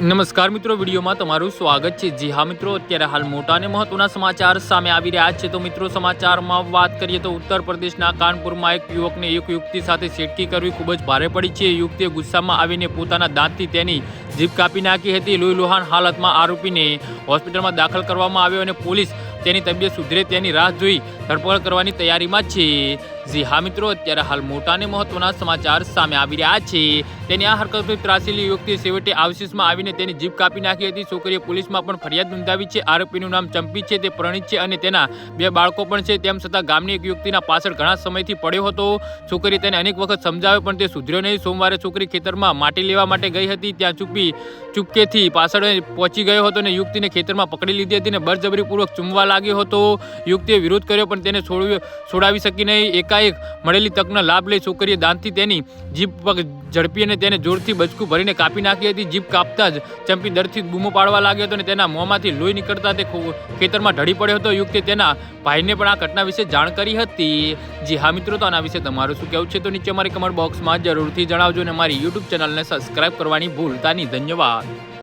નમસ્કાર મિત્રો, વિડીયોમાં તમારું સ્વાગત છે. જી હા મિત્રો, અત્યારે હાલ મોટા અને મહત્વના સમાચાર સામે આવી રહ્યા છે. તો મિત્રો, સમાચારમાં વાત કરીએ તો ઉત્તર પ્રદેશના કાનપુરમાં એક યુવકને એક યુવતી સાથે છેડકી કરવી ખૂબ જ ભારે પડી છે. યુવતીએ ગુસ્સામાં આવીને પોતાના દાંતથી તેની જીભ કાપી નાખી હતી. લોહીલુહાણ હાલતમાં આરોપીને હોસ્પિટલમાં દાખલ કરવામાં આવ્યો અને પોલીસ તેની તબિયત સુધરે તેની રાહ જોઈ ધરપકડ કરવાની તૈયારીમાં છે. જી હા મિત્રો, અત્યારે હાલ મોટા અને મહત્વના સમાચાર સામે આવી રહ્યા છે. તેની આ હરકતથી ત્રાસેલી યુવતી છેવટે આવશીષમાં આવીને તેની જીભ કાપી નાખી હતી. છોકરીએ પોલીસમાં પણ ફરિયાદ નોંધાવી છે. આરોપીનું નામ ચંપી છે, તે પ્રણિત છે અને તેના બે બાળકો પણ છે. તેમ છતાં ગામની એક યુવતીના પાછળ ઘણા સમયથી પડ્યો હતો. છોકરી તેને અનેક વખત સમજાવ્યો, પણ તે સુધર્યો નહીં. સોમવારે છોકરી ખેતરમાં માટી લેવા માટે ગઈ હતી. ત્યાં ચૂપી, ચૂપકેથી પાછળ પહોંચી ગયો હતો અને યુવતીને ખેતરમાં પકડી લીધી હતી અને બળજબરીપૂર્વક ચૂમવા લાગ્યો હતો. યુવતીએ વિરોધ કર્યો, પણ તેને છોડવી, છોડાવી શકી નહીં. એકાએક મળેલી તકનો લાભ લઈ છોકરીએ દાંતથી તેની જીભ પગ ઝડપી અને તેને જોરથી બચકું ભરીને કાપી નાખી હતી. જીભ કાપતા જ ચંપી દરથી બૂમો પાડવા લાગ્યો હતો અને તેના મોંમાંથી લોહી નીકળતા તે ખેતરમાં ઢળી પડ્યો હતો. યુવતીએ તેના ભાઈને પણ આ ઘટના વિશે જાણ કરી હતી. જી હા મિત્રો, તો આના વિશે તમારું શું કહેવું છે? તો નીચે અમારી કમેન્ટ બોક્સમાં જરૂરથી જણાવજો અને મારી યુટ્યુબ ચેનલને સબસ્ક્રાઈબ કરવાની ભૂલતા નહીં ધન્યવાદ.